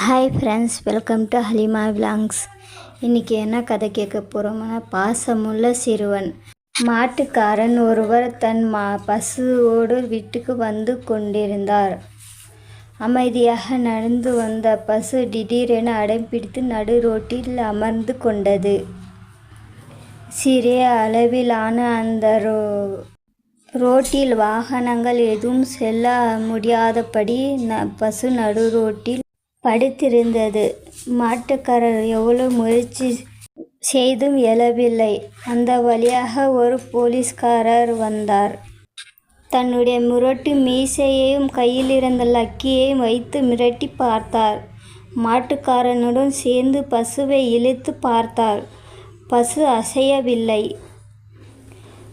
Hi friends welcome to Halima vlogs இன்றைக்கி என்ன கதை கேட்க போகிறோம்னா பாசமுள்ள சிறுவன். மாட்டுக்காரன் ஒருவர் தன் மா பசுவோடு வீட்டுக்கு வந்து கொண்டிருந்தார். அமைதியாக நடந்து வந்த பசு திடீரென அடம்பிடித்து நடு ரோட்டில் அமர்ந்து கொண்டது. சிறிய அளவிலான அந்த ரோ ரோட்டில் வாகனங்கள் எதுவும் செல்ல முடியாதபடி ந பசு நடு ரோட்டில் படுத்திருந்தது. மாட்டுக்காரர் எவ்வளவு முயற்சி செய்தும் எழவில்லை. அந்த வழியாக ஒரு போலீஸ்காரர் வந்தார். தன்னுடைய முரட்டு மீசையையும் கையில் இருந்த லக்கியையும் வைத்து மிரட்டி பார்த்தார். மாட்டுக்காரனுடன் சேர்ந்து பசுவை இழுத்து பார்த்தார். பசு அசையவில்லை.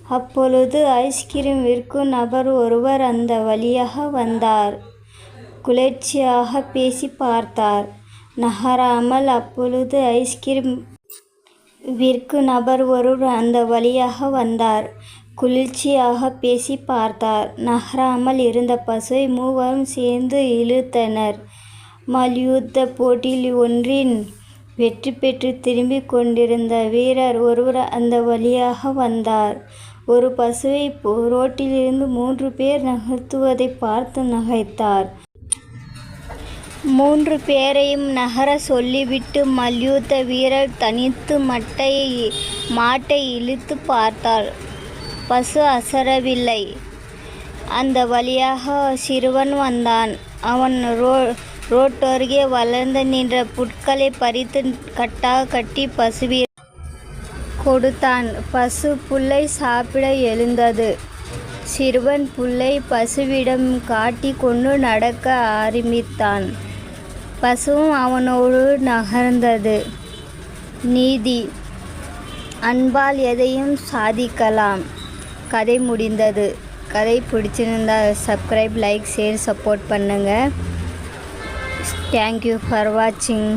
அப்பொழுது ஐஸ்கிரீம் விற்கும் நபர் ஒருவர் அந்த வழியாக வந்தார். குளிர்ச்சியாக பேசி பார்த்தார். நகராமல் அப்பொழுது ஐஸ்கிரீம் விற்கு நபர் ஒருவர் அந்த வழியாக வந்தார். குளிர்ச்சியாக பேசி பார்த்தார். நகராமல் இருந்த பசுவை மூவரும் சேர்ந்து இழுத்தனர். மல்யுத்த போட்டியில் ஒன்றின் வெற்றி பெற்று திரும்பிக் கொண்டிருந்த வீரர் ஒருவர் அந்த வழியாக வந்தார். ஒரு பசுவை ரோட்டிலிருந்து மூன்று பேர் நகர்த்துவதை பார்த்து நகைத்தார். மூன்று பேரையும் நகர சொல்லிவிட்டு மல்யுத்த வீரர் தனித்து மட்டையை மாட்டை இழுத்து பார்த்தாள் பசு அசரவில்லை. அந்த வழியாக சிறுவன் வந்தான். அவன் ரோ ரோட்டருகே வளர்ந்து நின்ற புட்களை பறித்து கட்டாக கட்டி பசுவி கொடுத்தான். பசு புல்லை சாப்பிட எழுந்தது. சிறுவன் புல்லை பசுவிடம் காட்டி கொண்டு நடக்க ஆரம்பித்தான். பசுவும் அவனோடு நகர்ந்தது. நீதி. அன்பால் எதையும் சாதிக்கலாம். கதை முடிந்தது. கதை பிடிச்சிருந்தா சப்ஸ்கிரைப் லைக் ஷேர் சப்போர்ட் பண்ணுங்கள் தேங்க்யூ ஃபார் வாட்சிங்